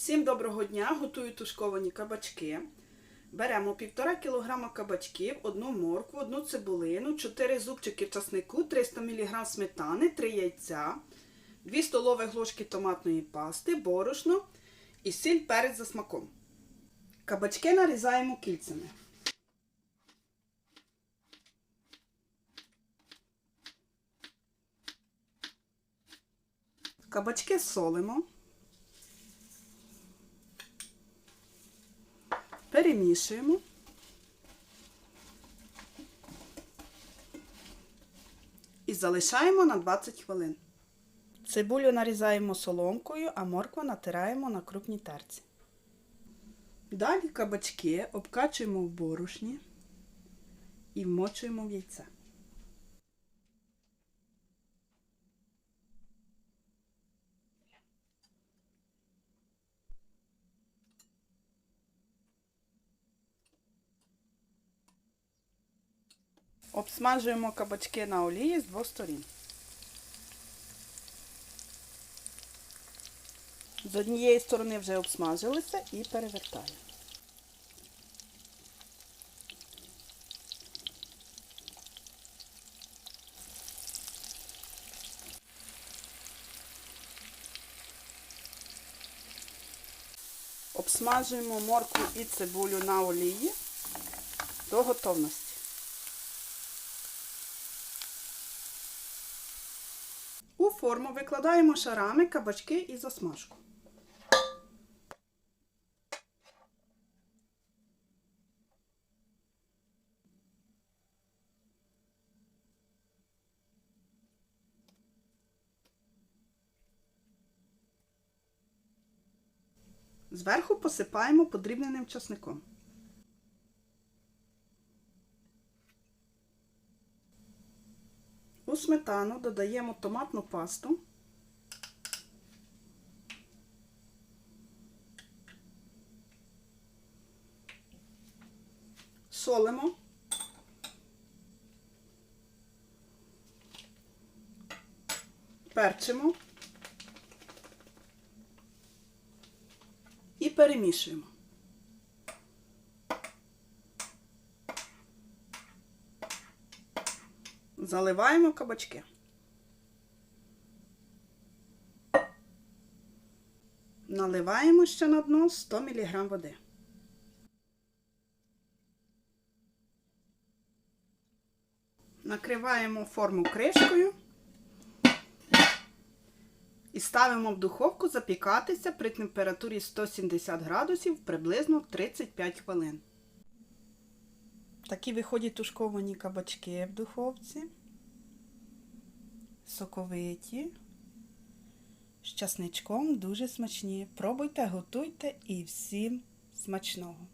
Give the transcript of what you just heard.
Всім доброго дня! Готую тушковані кабачки. Беремо 1,5 кг кабачків, одну моркву, одну цибулину, 4 зубчики часнику, 300 мг сметани, 3 яйця, 2 столові ложки томатної пасти, борошно і сіль перець за смаком. Кабачки нарізаємо кільцями. Кабачки солимо. Перемішуємо. І залишаємо на 20 хвилин. Цибулю нарізаємо соломкою, а моркву натираємо на крупній терці. Далі кабачки обкачуємо в борошні і вмочуємо в яйце. Обсмажуємо кабачки на олії з двох сторін. З однієї сторони вже обсмажилися і перевертаємо. Обсмажуємо моркву і цибулю на олії до готовності. У форму викладаємо шарами кабачки і засмажку. Зверху посипаємо подрібненим часником. Сметану додаємо томатну пасту. Солимо. Перчимо і перемішуємо. Заливаємо кабачки. Наливаємо ще на дно 100 мг води. Накриваємо форму кришкою і ставимо в духовку запікатися при температурі 170 градусів приблизно 35 хвилин. Такі виходять тушковані кабачки в духовці. Соковиті. З часничком дуже смачні. Пробуйте, готуйте і всім смачного!